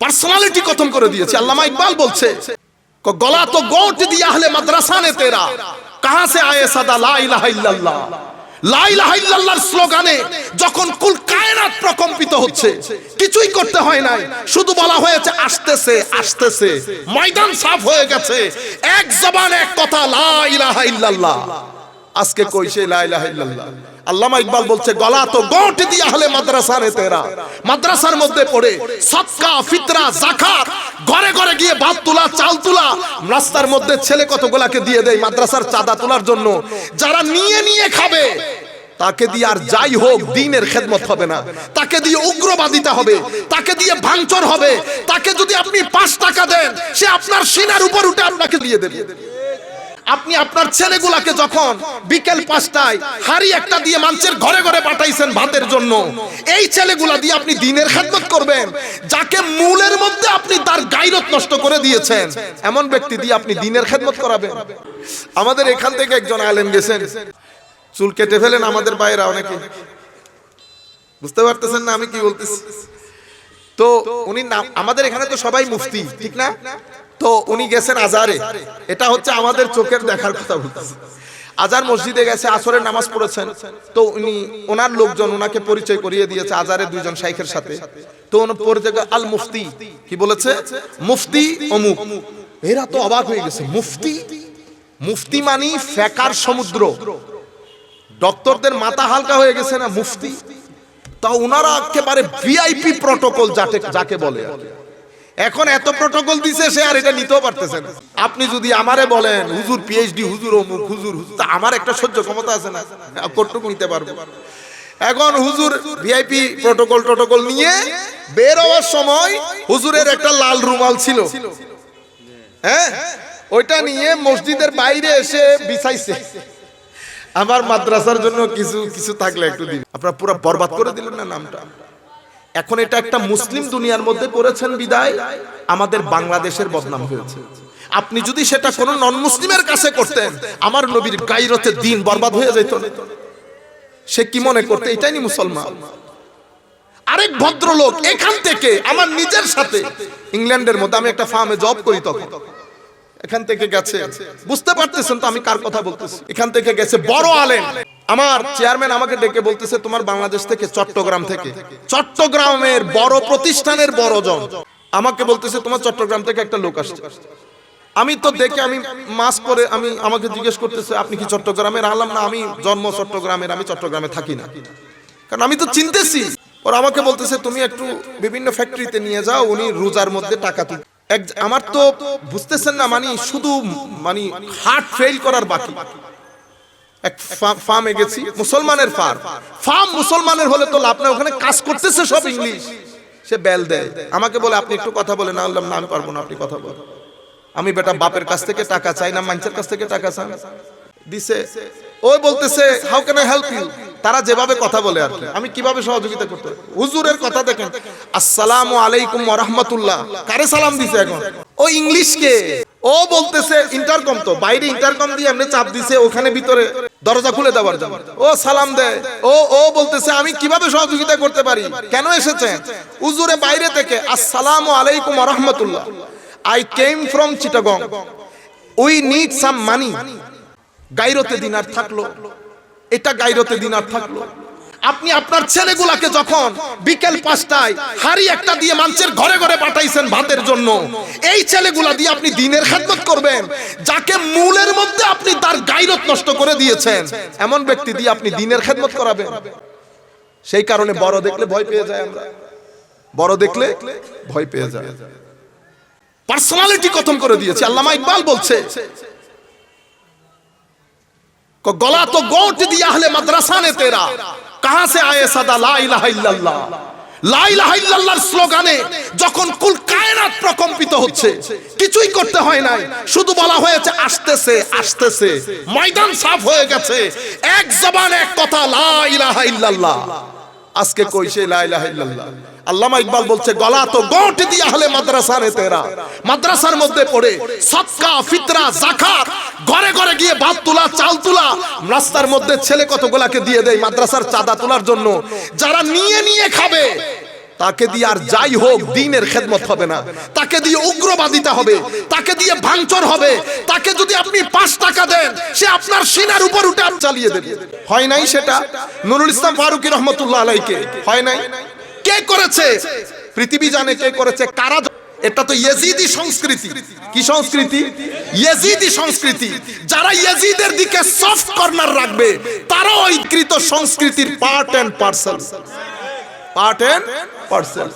Personality খতম করে দিয়েছে। আল্লামা ইকবাল বলছে গলা তো গোট দিয়া হলে মাদ্রাসা নে তেরা। কাহা সে আয়ে সাদা? লা ইলাহা ইল্লাল্লাহ। লা ইলাহা ইল্লাল্লাহর স্লোগানে যখন কুল কায়নাত প্রকম্পিত হচ্ছে, কিছুই করতে হয় নাই। শুধু বলা হয়েছে, আসতেছে আসতেছে। ময়দান সাফ হয়ে গেছে। এক জবান, এক কথা, লা ইলাহা ইল্লাল্লাহ। আজকে কইছে আল্লামা ইকবাল বলছে গলা তো গোট দিয়া হলে মাদ্রাসা রে তেরা। মাদ্রাসার মধ্যে পড়ে সৎকা ফিতরা জাকাত ঘরে ঘরে গিয়ে ভাত তোলা চাল তোলা। রাস্তার মধ্যে ছেলে কতগুলাকে দিয়ে দেয় মাদ্রাসার চাঁদা তোলার জন্য? যারা নিয়ে নিয়ে খাবে তাকে দিয়ে আর যাই হোক দিনের খেদমত হবে না। তাকে দিয়ে উগ্রবাদিতা হবে। তাকে দিয়ে ভাঙচুর হবে। তাকে যদি আপনি পাঁচ টাকা দেন সে আপনার সিনার উপর উঠে আপনাকে দিয়ে দেবে। আপনি আপনার ছেলেগুলাকে যখন বিকেল পাঁচটায় হাড়ি একটা দিয়ে মানুষের ঘরে ঘরে পাঠাইছেন ভাতের জন্য, এই ছেলেগুলা দিয়ে আপনি দিনের খেদমত করবেন, যাকে মূলের মধ্যে আপনি তার গাইরত নষ্ট করে দিয়েছেন। এমন ব্যক্তি দিয়ে আপনি দিনের খেদমত করাবেন। আমাদের এখান থেকে একজন আলেম গেছেন। চুল কেটে ফেলেন আমাদের বাইরে অনেকে। বুঝতে পারতেছেন না আমি কি বলতেছি? তো উনি আমাদের এখানে তো সবাই মুফতি, ঠিক না? তো উনি গেছেন আজারে এটা হচ্ছে আমাদের চোখের দেখার কথা বলতেছে। আজার মসজিদে গেছে, আসরের নামাজ পড়েছেন। তো উনি, ওনার লোকজন ওনাকে পরিচয় করিয়ে দিয়েছে আজারে দুইজন শাইখের সাথে। তো পরিচয় আল মুফতি, কি বলেছে? মুফতি অমুক। এরা তো অবাক হয়ে গেছে। মুফতি? মুফতি মানি ফেকার সমুদ্র। ডক্টরদের মাথা হালকা হয়ে গেছে না মুফতি? তা ওনারা একেবারে ভিআইপি প্রটোকল যাকে বলে। এখন এত প্রটোকল দিছে সে আর এটা নিতেও পারতেছে না। আপনি যদি আমারে বলেন, হুজুর পিএইচডি হুজুর, অমুক, হুজুর হুজুর আমার একটা সহ্য ক্ষমতা আছে না। কটুক নিতে পারব? এখন হুজুর ভিআইপি প্রটোকল টোটোকল নিয়ে বের হওয়ার সময় হুজুরের একটা লাল রুমাল ছিল। হ্যাঁ? ওইটা নিয়ে মসজিদের বাইরে এসে বিছাইছে। আমার মাদ্রাসার জন্য কিছু কিছু থাকলে একটু দিন আপনারা পুরো বরবাদ করে দিলেন না নামটা? এখন এটা একটা মুসলিম দুনিয়ার মধ্যে করেছেন বিদায়, আমাদের বাংলাদেশের বদনাম হয়েছে। আপনি যদি সেটা কোনো নন মুসলিমের কাছে করতেন, আমার নবীর গাইরতে দিন বরবাদ হয়ে যেত সে কি মনে করতে? এটাই নি মুসলমান। আরেক ভদ্রলোক এখান থেকে, আমার নিজের সাথে, ইংল্যান্ডের মধ্যে আমি একটা ফার্মে জব করি তখন। এখান থেকে গেছে। বুঝতে পারতেছেন তো আমি কার কথা বলতেছি? এখান থেকে গেছে বড় আলেম। আমার চেয়ারম্যান আমাকে ডেকে বলতেছে, তোমার বাংলাদেশ থেকে চট্টগ্রাম থেকে। চট্টগ্রামের বড় প্রতিষ্ঠানের বড় জন আমাকে বলতেছে, তোমার চট্টগ্রাম থেকে একটা লোক আসছে। আমি তো দেখে আমি মাস্ক পরে আমি আমাকে জিজ্ঞেস করতেছে, আপনি কি চট্টগ্রামের? আলাম না, আমি জন্ম চট্টগ্রামের, আমি চট্টগ্রামে থাকি না। কারণ আমি তো চিনতেছি। ওর আমাকে বলতেছে, তুমি একটু বিভিন্ন ফ্যাক্টরিতে নিয়ে যাও, উনি রোজার মধ্যে টাকা তুল। আমার তো বুঝতেছেন না মানে শুধু মানে হার্ট ফেল করার বাকি। এক ফার্মে গেছি, মুসলমানের ফার্ম ফার্ম মুসলমানের হলে তো লাভ না ওখানে কাজ করতেছে সব ইংলিশ। সে বেল দেয়। আমাকে বলে, আপনি একটু কথা বলে না বললাম, না, আমি পারব না, আপনি কথা বলেন। আমি বেটা বাপের কাছ থেকে টাকা চাই না, মানুষের কাছ থেকে টাকা চাই? দিছে ওই বলতেছে how can I help you তারা যেভাবে কথা বলে আর আমি কীভাবে সহযোগিতা করতে হুজুরের কথা দেখেন। আসসালামু আলাইকুম ওয়া রাহমাতুল্লাহ। কারে সালাম দিছে এখন? ও ইংলিশ কে ও বলতেছে, ইন্টারকম তো, বাইরে ইন্টারকম দিয়ে এমনি চাপ দিছে, ওখানে ভিতরে দরজা খুলে দেওয়ার জন্য। ও সালাম দেয় ও ও বলতেছে, আমি কীভাবে সহযোগিতা করতে পারি? কেন এসেছে উজুরে বাইরে থেকে, আসসালাম আলাইকুম রহমতুল্লাহ। I came from Chittagong we need some money গাইরতে দিনার থাকল। এটা গাইরতে দিনার থাকল। আপনি আপনার ছেলেগুলাকে যখন বিকেল পাঁচটায় হাড়ি একটা দিয়ে মানুষের ঘরে ঘরে পাঠাইছেন ভাতের জন্য, এই ছেলেগুলা দিয়ে আপনি দিনের খেদমত করবেন, যাকে মূলের মধ্যে আপনি তার গাইরত নষ্ট করে দিয়েছেন, এমন ব্যক্তি দিয়ে আপনি দিনের খেদমত করাবেন। সেই কারণে বড় দেখলে ভয় পেয়ে যায় আমরা। বড় দেখলে ভয় পেয়ে যায়। পার্সোনালিটি কথম করে দিয়েছে। আল্লামা ইকবাল বলছে গলা তো গোট দিয়া হলে মাদ্রাসা নে তেরা। কাহা সে আয়ে সাদা লাইলাহাইল্লাল্লাহ লাইলাহাইল্লাল্লাহর স্লোগানে যখন কুল কায়নাত প্রকম্পিত হচ্ছে, কিছুই করতে হয় নাই। শুধু বলা হয়েছে, আসতেছে আসতেছে। ময়দান সাফ হয়ে গেছে। এক জবান, এক কথা লাইলাহাইল্লাল্লাহ আজকে কইছে আল্লামা ইকবাল বলছে গলা তো গোট দিয়ে হলে মাদ্রাসা রে তেরা। মাদ্রাসার মধ্যে পড়ে সৎকা ফিতরা জাকাত ঘরে ঘরে গিয়ে ভাত তোলা চাল তোলা। রাস্তার মধ্যে ছেলে কতগুলাকে দিয়ে দেয় মাদ্রাসার চাঁদা তোলার জন্য? যারা নিয়ে নিয়ে খাবে তাকে দিয়ে আর যাই হোক দিনের খেদমত হবে না। তাকে দিয়ে উগ্রবাদিতা হবে। তাকে দিয়ে ভাঙচুর হবে। তাকে যদি আপনি পাঁচ টাকা দেন সে আপনার সিনার উপর উঠে চালিয়ে দেবে। হয় নাই সেটা? নুরুল ইসলাম ফারুকি রহমতুল্লাহ আলাইকে। হয় নাই? কে করেছে? পৃথিবী জানে কে করেছে। কারা এটা তো ইয়েজিদি সংস্কৃতি। কি সংস্কৃতি? ইয়েজিদি সংস্কৃতি। যারা ইয়েজিদের দিকে সফট কর্নার রাখবে তারা ওই কৃত সংস্কৃতির part and parcel part and parcel